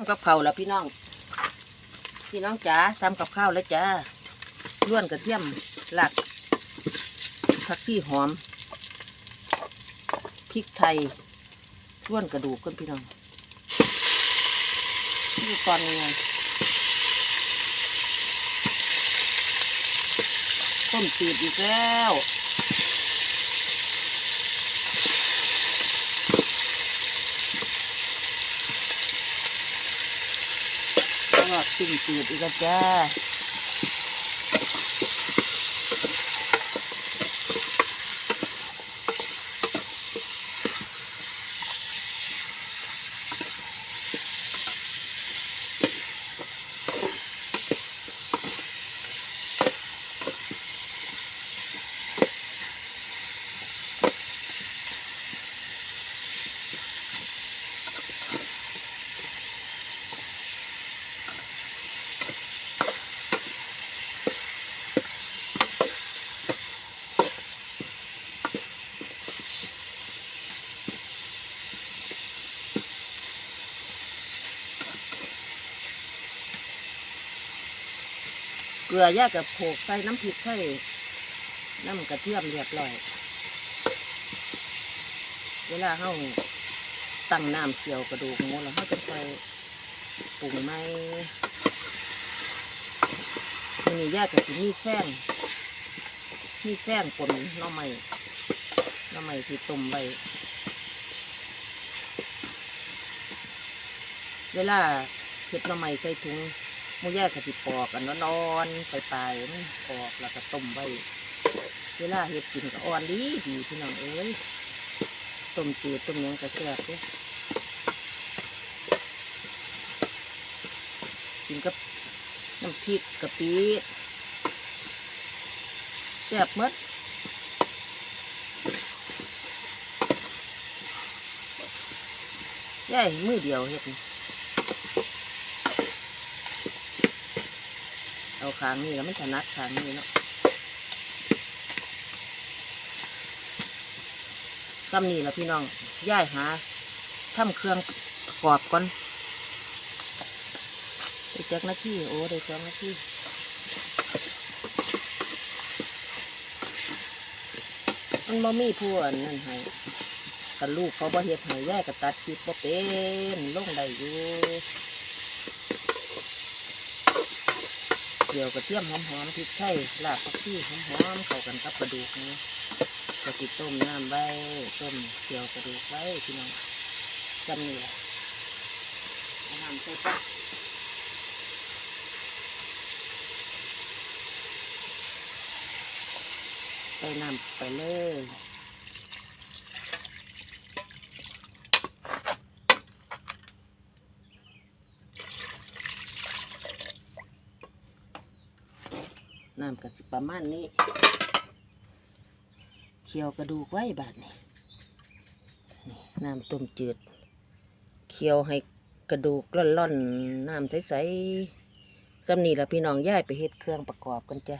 ำกับข้าวแล้วพี่น้อง พี่น้องจ๋าทำกับข้าวแล้วจ้าล้วนกระเทียมหลักผักชีหอมพริกไทยล้วนกระดูกกันพี่น้องนี่ตอนยังไงต้มจืดอีกแล้ว แล้วก็ต้มจืดอีกแล้วจ้า เกลือยากับโขกใส่น้ำพริกไทยน้ำกระเทียมเรียบร้อย เวลาเฮาตั้งน้ำเคี่ยวกระดูกหมูแล้วเฮาจะไปปรุงไมทีนี้ยากับมีแป้งมีแป้งปนน้อไม้หน้อไม้ที่ต้มไว้เวลาเห็ดหน้อไม้ใส่ถุง มูแยกกะทิปอกกันนอนๆไปไปมันปอกแล้วก็ต้มไว้ เวลาเห็ดกินก็อ่อนดีดีพี่น้องเอ้ยต้มจืดต้มยังก็แซ่บเด้กินกับน้ำพริกกะปิแซ่บมดย่ายมือเดียวเห็ดนี่ เอาขางนี้แล้วมันถนัดขางนี้เนาะซ้ำนี่แหละพี่น้องย่ายหาทำเครื่องประกอบก่อนได้จักหน้าที่โอ้ได้จักหน้าที่มันบ่มีผู้อันนั่นให้กันลูกเขาบ่เฮ็ดให้ย่ายก็ตัดคลิปบ่เป็นลงได้อยู่ เกี่ยวกระเทียมหอมๆพริกไทยรากผักชีหอมๆเข้ากันกับกระดูกนี่ก็ติต้มน้ำไว้ต้มเกี่ยวกระดูกไว้พี่น้องจำนี่แหละเอน้ำใส่ปะใส่น้ำไปเลย น้ำกะสิประมาณนี้เคี่ยวกระดูกไว้บาดนี้นี่น้ำต้มจืดเคี่ยวให้กระดูกร่อนๆน้ำใสๆสำนีละพี่น้องย่ายไปเฮ็ดเครื่องประกอบกันจ้ะ